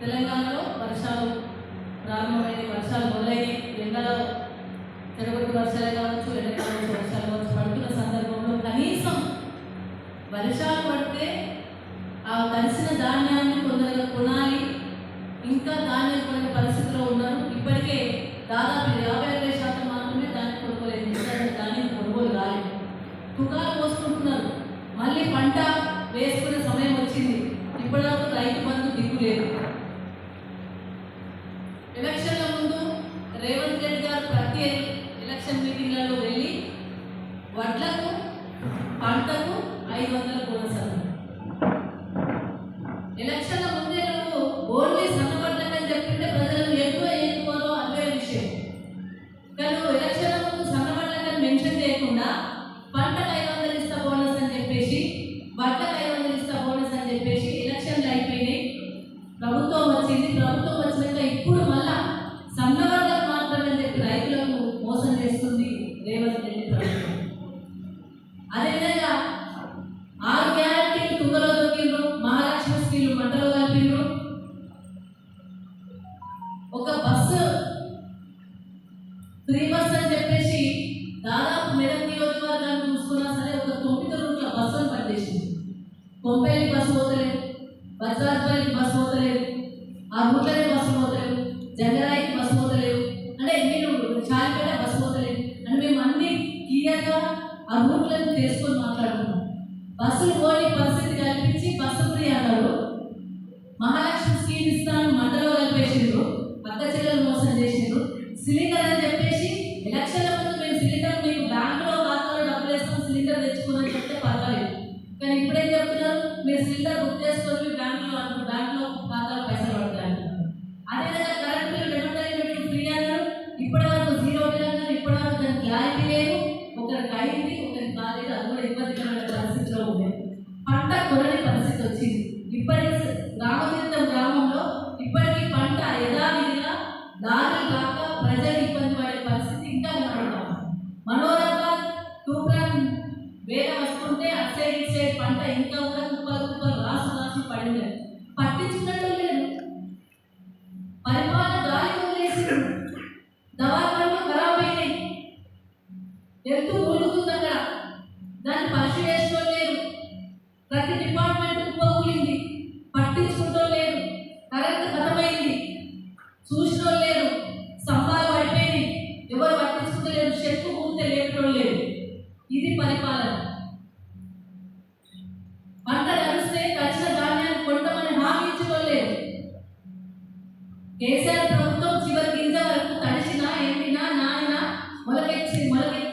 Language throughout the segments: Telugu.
తెలంగాణలో వర్షాలు ప్రారంభమైన వర్షాలు మొదలైన ఎండల చెరగొట్టు వర్షాలే కావచ్చు ఎండకాలం వర్షాలు కావచ్చు పడుతున్న సందర్భంలో కనీసం వర్షాలు పడితే ఆ తడిసిన ధాన్యాన్ని కొందరు కొనాలి. ఇంకా ధాన్యం కొనే పరిస్థితిలో ఉన్నారు. ఇప్పటికే దాదాపు యాభై అరవై శాతం మాత్రమే దాన్ని కొనుక్కోలేదు. ఎందుకంటే ధాన్యం కొనుగోలు కాలేదు తుకాలు పోసుకుంటున్నారు మళ్ళీ పంట వేసుకునే సమయం వచ్చింది. ఇప్పటివరకు రైతు బంధు దిక్కు లేదు ఎలక్షన్ల ముందు రేవంత్ రెడ్డి గారు ప్రతి ఎలక్షన్ మీటింగ్లలో వెళ్ళి వడ్లకు పంటకు ఐదు వందల వసుప్రియ అన్నారు మహాలక్ష్మి స్కీమ్ ఇస్తాను మంటలో కలిపేసిండ్రు పక్క చెల్లెలు మోసం చేసిండ్రు. సిలిండర్ అని చెప్పేసి ఎలక్షన్ల ముందు మేము సిలిండర్ మీకు బ్యాంకులో ఖాతాలో డబ్బులు వేస్తాం సిలిండర్ తెచ్చుకోమని చెప్తే పర్వాలేదు. కానీ ఇప్పుడేం చెప్తున్నారు? మీరు సిలిండర్ బుక్ చేసుకొని మీ బ్యాంకులో అనుకో బ్యాంకులో ఖాతాలో పైసలు పడతాయి అదేవిధంగా కరెంట్ బిల్లు డెమోటరీ పెట్టి ఫ్రీ అన్నారు ఇప్పటి వరకు జీరో బిల్ అన్నారు ఇప్పటి వరకు దానికి క్లారిటీ లేదు. ఒకరికి అయింది ఉంటే వస్తుంటే అటు సైడ్ ఇటు సైడ్ పంట. ఇంకా కూడా కుప్పలు కుప్పలు రాసి రాసు పడింది. పట్టించుకున్న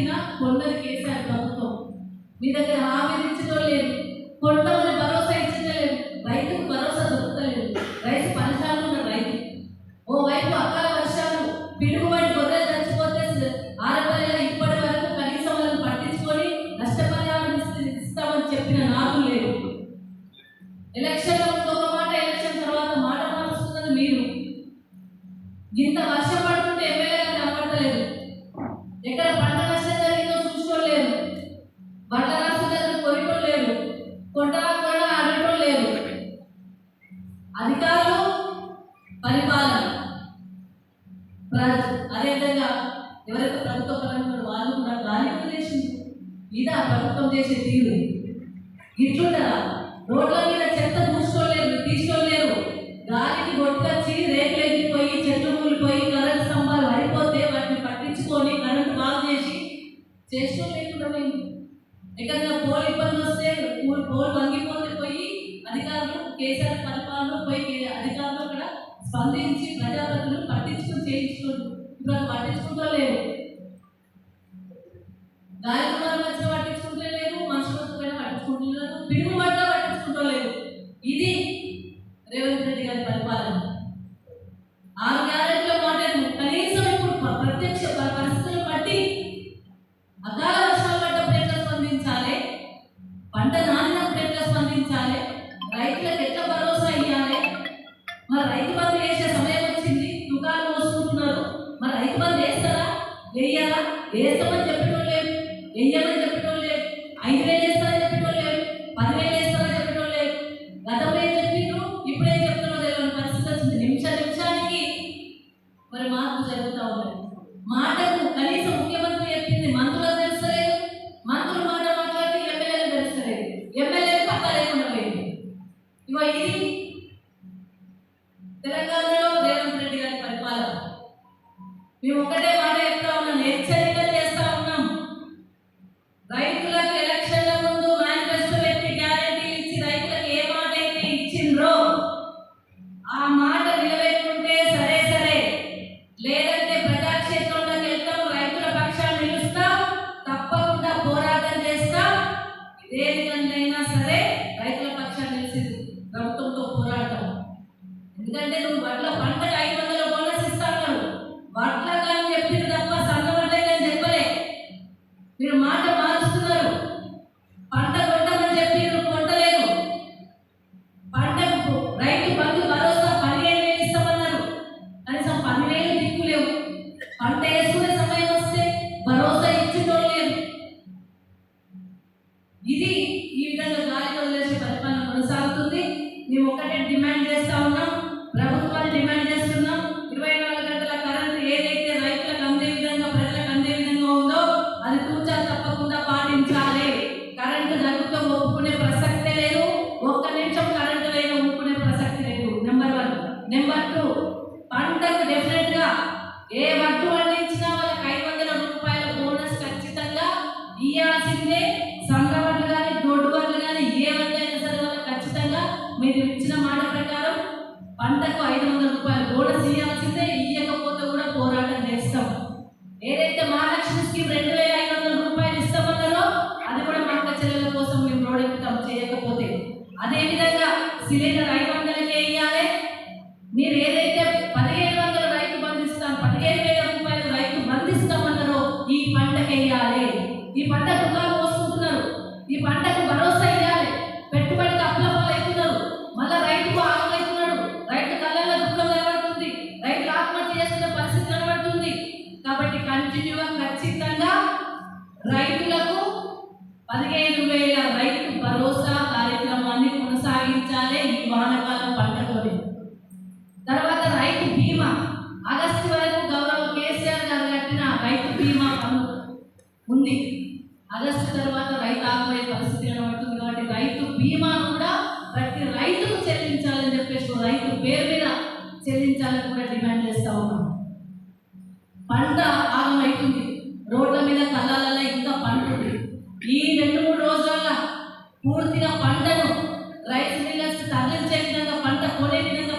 మొలకెత్తినా కొండలు కేసీఆర్ ప్రభుత్వం. మీ దగ్గర హామీ ఇచ్చడం లేదు కొంటామని భరోసా ఇచ్చడం లేదు రైతుకు భరోసా దొరుకుతలేదు. రైతు పనిషాలు ఉన్న రైతు. ఓ వైపు అకాల వర్షాలు పిడుగుబడి గొర్రెలు చచ్చిపోతే ఆరపల్లిలో ఇప్పటి వరకు కనీసం వాళ్ళని పట్టించుకొని నష్టపరిహారం ఇస్తామని చెప్పిన నాకు లేదు ఎలక్షన్ ఒక మాట ఎలక్షన్ తర్వాత మాట మారుస్తున్నది మీరు. ఇంత వర్షం అదేవిధంగా ఎవరైతే ప్రభుత్వ పరంగా వాళ్ళు కూడా గాలి వదిలేసింది ఇదా ప్రభుత్వం చేసే తీరు. ఇట్లుండరా? రోడ్ల మీద చెత్త పూసుకోలేరు తీసుకోలేరు గాలికి కొట్టుకొచ్చి రేట్లు ఎగిపోయి చెట్లు కూలిపోయి కరెంట్ స్తంభాలు పడిపోతే వాటిని పట్టించుకొని కరెంట్ బాగు చేసి చేస్తూ లేకుండా మేము ఎక్కడైనా పోల్ ఇబ్బంది వస్తే పోల్ పోల్ వంగిపోతే పోయి అధికారులు కేసీఆర్ పరిపాలన పోయి అధికారులు అక్కడ స్పందించి ప్రజాప్రతినిధులు ఇప్పుడు అది పట్టించుకుంటూ లేరు గాయకులను మధ్య పట్టించుకుంటే లేరు మనుషులకు పైన పట్టించుకుంటున్నారు పిడుగు పడ్డ పట్టించుకుంటూ లేరు ఇది రేవంత్ రెడ్డి గారి పరిపాలన. వేస్తామని చెప్పడం లేదు వెయ్యమని చెప్పడం లేదు ఐదు వేలు చేస్తామని చెప్పడం లేదు పదివేలు వేస్తామని చెప్పడం లేదు గతంలో ఏం చెప్పిండ్రు? ఇప్పుడు ఏం చెప్తున్నావు తెలియని పరిస్థితి వచ్చింది. నిమిష నిమిషానికి మరి మార్పు జరుగుతూ ఉన్నది. మాటకు కనీసం ముఖ్యమంత్రి చెప్పింది మంత్రులకు తెలుస్తలేదు. మంత్రులు మాట మాట్లాడి ఎమ్మెల్యేలు తెలుస్తలేదు. ఎమ్మెల్యేలు పక్క లేకుండా పోయింది. ఇవ ఇది తెలంగాణలో రేవంత్ రెడ్డి గారి పరిపాలన. మేము ఒకటే సిలిండర్ ఐదు వందలకే ఇవ్వాలి మీరు ఏదైతే పదిహేను వందల రైతు బంధిస్తాం పదిహేను వేల రూపాయలు రైతు బంధిస్తామన్నారో ఈ పంట వేయాలి ఈ పంట దుకాణం పోసుకుంటున్నారు ఈ పంటకు భరోసా ఇవ్వాలి పెట్టుబడికి అప్లపాలవుతున్నారు మళ్ళా రైతుకు ఆకలిస్తున్నాడు రైతు కళ్ళల్లో దుఃఖం కనబడుతుంది. రైతులు ఆత్మహత్య చేస్తున్న పరిస్థితి కనబడుతుంది. కాబట్టి కంటిన్యూగా ఖచ్చితంగా రైతులకు పదిహేను ఆగస్టు తర్వాత రైతు ఆగమైన పరిస్థితి కనబడుతుంది కాబట్టి రైతు బీమాను కూడా ప్రతి రైతుకు చెల్లించాలని చెప్పేసి రైతు పేరు మీద చెల్లించాలని కూడా డిమాండ్ చేస్తా ఉన్నాం. పంట ఆగమైతుంది రోడ్ల మీద కళ్ళాలలో ఇంకా పంట ఉంది ఈ రెండు మూడు రోజుల పూర్తిగా పంటను రైస్ మిల్లర్స్ తరలించే విధంగా పంట కొనే విధంగా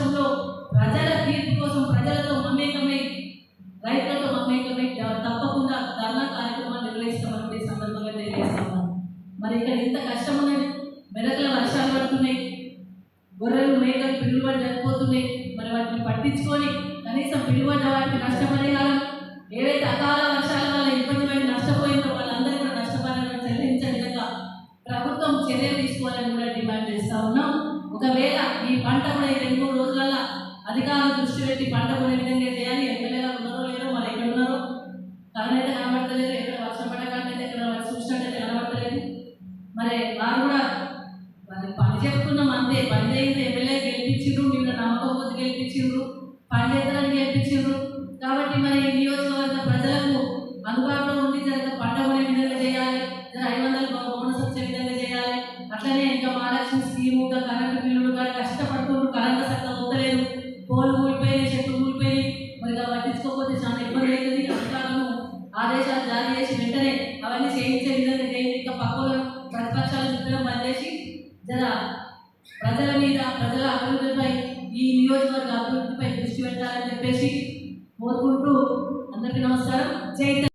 రాష్ట్రంలో ప్రజల తీర్పు కోసం ప్రజలతో మమేకమై రైతులతో మమేకమై తప్పకుండా ధర్నా కార్యక్రమాలు నిర్వహిస్తామని సందర్భంగా తెలియజేస్తున్నాం మరి ఇక్కడ ఇంత కష్టం ఉన్నది మెడకల వర్షాలు పడుతున్నాయి గొర్రెలు మేకలు పిలువబడి జరిగిపోతున్నాయి మరి వాటిని పట్టించుకొని కనీసం పిలువబడ్డ వాటికి నష్టపరిహారం మరి వారు కూడా మరి పని చెప్పుకున్నాం అంతే. పని చేసి ఎమ్మెల్యే గెలిపించిండ్రు నిన్న నమ్మకం పొద్దు గెలిపించిండ్రు పని చేద్దానికి గెలిపించిండ్రు. కాబట్టి మరి నియోజకవర్గ ప్రజలకు అందుబాటులో